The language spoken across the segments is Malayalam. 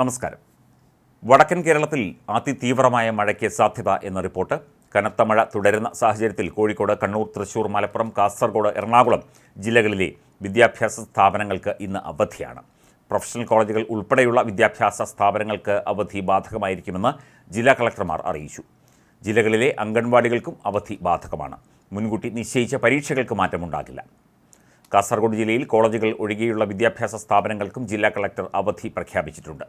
നമസ്കാരം. വടക്കൻ കേരളത്തിൽ അതിതീവ്രമായ മഴയ്ക്ക് സാധ്യത എന്ന റിപ്പോർട്ട്. കനത്ത മഴ തുടരുന്ന സാഹചര്യത്തിൽ കോഴിക്കോട് കണ്ണൂർ തൃശൂർ മലപ്പുറം കാസർഗോഡ് എറണാകുളം ജില്ലകളിലെ വിദ്യാഭ്യാസ സ്ഥാപനങ്ങൾക്ക് ഇന്ന് അവധിയാണ്. പ്രൊഫഷണൽ കോളേജുകൾ ഉൾപ്പെടെയുള്ള വിദ്യാഭ്യാസ സ്ഥാപനങ്ങൾക്ക് അവധി ബാധകമായിരിക്കുമെന്ന് ജില്ലാ കളക്ടർമാർ അറിയിച്ചു. ജില്ലകളിലെ അംഗൻവാടികൾക്കും അവധി ബാധകമാണ്. മുൻകൂട്ടി നിശ്ചയിച്ച പരീക്ഷകൾക്ക് മാറ്റമുണ്ടാകില്ല. കാസർഗോഡ് ജില്ലയിൽ കോളേജുകൾ ഒഴികെയുള്ള വിദ്യാഭ്യാസ സ്ഥാപനങ്ങൾക്കും ജില്ലാ കളക്ടർ അവധി പ്രഖ്യാപിച്ചിട്ടുണ്ട്.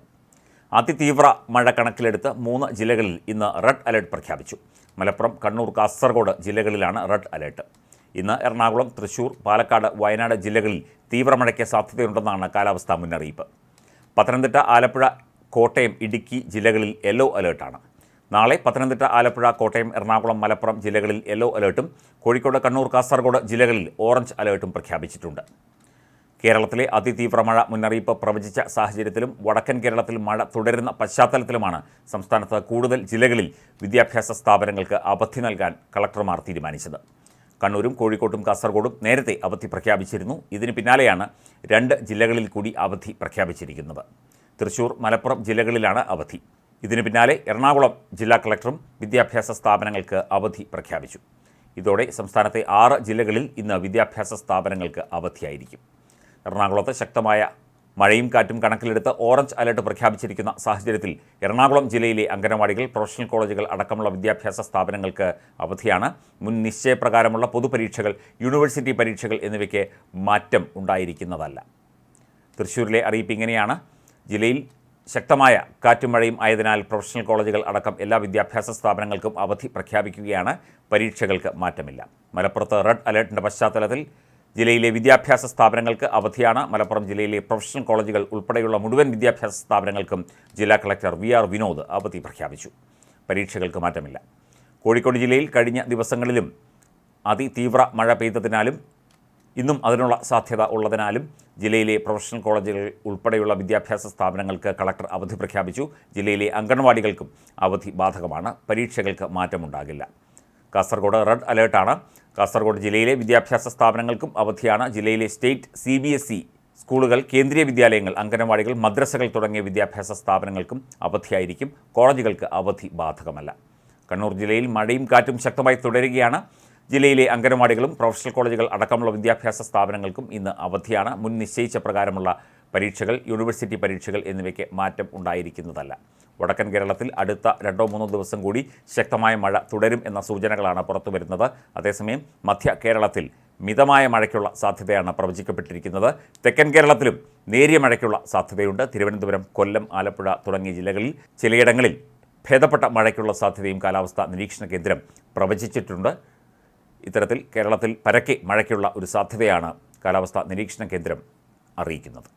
അതിതീവ്ര മഴ കണക്കിലെടുത്ത് മൂന്ന് ജില്ലകളിൽ ഇന്ന് റെഡ് അലേർട്ട് പ്രഖ്യാപിച്ചു. മലപ്പുറം കണ്ണൂർ കാസർഗോഡ് ജില്ലകളിലാണ് റെഡ് അലേർട്ട്. ഇന്ന് എറണാകുളം തൃശൂർ പാലക്കാട് വയനാട് ജില്ലകളിൽ തീവ്രമഴയ്ക്ക് സാധ്യതയുണ്ടെന്നാണ് കാലാവസ്ഥാ മുന്നറിയിപ്പ്. പത്തനംതിട്ട ആലപ്പുഴ കോട്ടയം ഇടുക്കി ജില്ലകളിൽ യെല്ലോ അലേർട്ടാണ്. നാളെ പത്തനംതിട്ട ആലപ്പുഴ കോട്ടയം എറണാകുളം മലപ്പുറം ജില്ലകളിൽ യെല്ലോ അലേർട്ടും കോഴിക്കോട് കണ്ണൂർ കാസർഗോഡ് ജില്ലകളിൽ ഓറഞ്ച് അലേർട്ടും പ്രഖ്യാപിച്ചിട്ടുണ്ട്. കേരളത്തിലെ അതിതീവ്ര മഴ മുന്നറിയിപ്പ് പ്രവചിച്ച സാഹചര്യത്തിലും വടക്കൻ കേരളത്തിൽ മഴ തുടരുന്ന പശ്ചാത്തലത്തിലുമാണ് സംസ്ഥാനത്ത് കൂടുതൽ ജില്ലകളിൽ വിദ്യാഭ്യാസ സ്ഥാപനങ്ങൾക്ക് അവധി നൽകാൻ കളക്ടർമാർ തീരുമാനിച്ചത്. കണ്ണൂരും കോഴിക്കോട്ടും കാസർഗോഡും നേരത്തെ അവധി പ്രഖ്യാപിച്ചിരുന്നു. ഇതിന് പിന്നാലെയാണ് രണ്ട് ജില്ലകളിൽ കൂടി അവധി പ്രഖ്യാപിച്ചിരിക്കുന്നത്. തൃശൂർ മലപ്പുറം ജില്ലകളിലാണ് അവധി. ഇതിന് പിന്നാലെ എറണാകുളം ജില്ലാ കളക്ടറും വിദ്യാഭ്യാസ സ്ഥാപനങ്ങൾക്ക് അവധി പ്രഖ്യാപിച്ചു. ഇതോടെ സംസ്ഥാനത്തെ ആറ് ജില്ലകളിൽ ഇന്ന് വിദ്യാഭ്യാസ സ്ഥാപനങ്ങൾക്ക് അവധിയായിരിക്കും. എറണാകുളത്ത് ശക്തമായ മഴയും കാറ്റും കണക്കിലെടുത്ത് ഓറഞ്ച് അലർട്ട് പ്രഖ്യാപിച്ചിരിക്കുന്ന സാഹചര്യത്തിൽ എറണാകുളം ജില്ലയിലെ അംഗനവാടികൾ പ്രൊഫഷണൽ കോളേജുകൾ അടക്കമുള്ള വിദ്യാഭ്യാസ സ്ഥാപനങ്ങൾക്ക് അവധിയാണ്. മുൻ നിശ്ചയപ്രകാരമുള്ള പൊതുപരീക്ഷകൾ യൂണിവേഴ്സിറ്റി പരീക്ഷകൾ എന്നിവയ്ക്ക് മാറ്റം ഉണ്ടായിരിക്കുന്നതല്ല. തൃശ്ശൂരിലെ അറിയിപ്പ് ഇങ്ങനെയാണ്. ജില്ലയിൽ ശക്തമായ കാറ്റും മഴയും ആയതിനാൽ പ്രൊഫഷണൽ കോളേജുകൾ അടക്കം എല്ലാ വിദ്യാഭ്യാസ സ്ഥാപനങ്ങൾക്കും അവധി പ്രഖ്യാപിക്കുകയാണ്. പരീക്ഷകൾക്ക് മാറ്റമില്ല. മലപ്പുറത്ത് റെഡ് അലർട്ടിന്റെ പശ്ചാത്തലത്തിൽ ജില്ലയിലെ വിദ്യാഭ്യാസ സ്ഥാപനങ്ങൾക്ക് അവധിയാണ്. മലപ്പുറം ജില്ലയിലെ പ്രൊഫഷണൽ കോളേജുകൾ ഉൾപ്പെടെയുള്ള മുഴുവൻ വിദ്യാഭ്യാസ സ്ഥാപനങ്ങൾക്കും ജില്ലാ കളക്ടർ വി ആർ വിനോദ് അവധി പ്രഖ്യാപിച്ചു. പരീക്ഷകൾക്ക് മാറ്റമില്ല. കോഴിക്കോട് ജില്ലയിൽ കഴിഞ്ഞ ദിവസങ്ങളിലും അതിതീവ്ര മഴ പെയ്തതിനാലും ഇന്നും അതിനുള്ള സാധ്യത ഉള്ളതിനാലും ജില്ലയിലെ പ്രൊഫഷണൽ കോളേജുകൾ ഉൾപ്പെടെയുള്ള വിദ്യാഭ്യാസ സ്ഥാപനങ്ങൾക്ക് കളക്ടർ അവധി പ്രഖ്യാപിച്ചു. ജില്ലയിലെ അംഗൻവാടികൾക്കും അവധി ബാധകമാണ്. പരീക്ഷകൾക്ക് മാറ്റമുണ്ടാകില്ല. കാസർഗോഡ് റെഡ് അലേർട്ടാണ്. കാസർഗോഡ് ജില്ലയിലെ വിദ്യാഭ്യാസ സ്ഥാപനങ്ങൾക്കും അവധിയാണ്. ജില്ലയിലെ state C B S E സ്കൂളുകൾ കേന്ദ്രീയ വിദ്യാലയങ്ങൾ അംഗനവാടികൾ മദ്രസകൾ തുടങ്ങിയ വിദ്യാഭ്യാസ സ്ഥാപനങ്ങൾക്കും അവധിയായിരിക്കും. കോളേജുകൾക്ക് അവധി ബാധകമല്ല. കണ്ണൂർ ജില്ലയിൽ മഴയും കാറ്റും ശക്തമായി തുടരുകയാണ്. ജില്ലയിലെ അംഗനവാടികളും പ്രൊഫഷണൽ കോളേജുകൾ അടക്കമുള്ള വിദ്യാഭ്യാസ സ്ഥാപനങ്ങൾക്കും ഇന്ന് അവധിയാണ്. മുൻ നിശ്ചയിച്ച പ്രകാരമുള്ള പരീക്ഷകൾ യൂണിവേഴ്സിറ്റി പരീക്ഷകൾ എന്നിവയ്ക്ക് മാറ്റം ഉണ്ടായിരിക്കുന്നതല്ല. വടക്കൻ കേരളത്തിൽ അടുത്ത രണ്ടോ മൂന്നോ ദിവസം കൂടി ശക്തമായ മഴ തുടരും എന്ന സൂചനകളാണ് പുറത്തു വരുന്നത്. അതേസമയം മധ്യ കേരളത്തിൽ മിതമായ മഴയ്ക്കുള്ള സാധ്യതയാണ് പ്രവചിക്കപ്പെട്ടിരിക്കുന്നത്. തെക്കൻ കേരളത്തിലും നേരിയ മഴയ്ക്കുള്ള സാധ്യതയുണ്ട്. തിരുവനന്തപുരം കൊല്ലം ആലപ്പുഴ തുടങ്ങിയ ജില്ലകളിൽ ചിലയിടങ്ങളിൽ ഭേദപ്പെട്ട മഴയ്ക്കുള്ള സാധ്യതയും കാലാവസ്ഥാ നിരീക്ഷണ കേന്ദ്രം പ്രവചിച്ചിട്ടുണ്ട്. ഇത്തരത്തിൽ കേരളത്തിൽ പരക്കെ മഴയ്ക്കുള്ള ഒരു സാധ്യതയാണ് കാലാവസ്ഥാ നിരീക്ഷണ കേന്ദ്രം അറിയിക്കുന്നത്.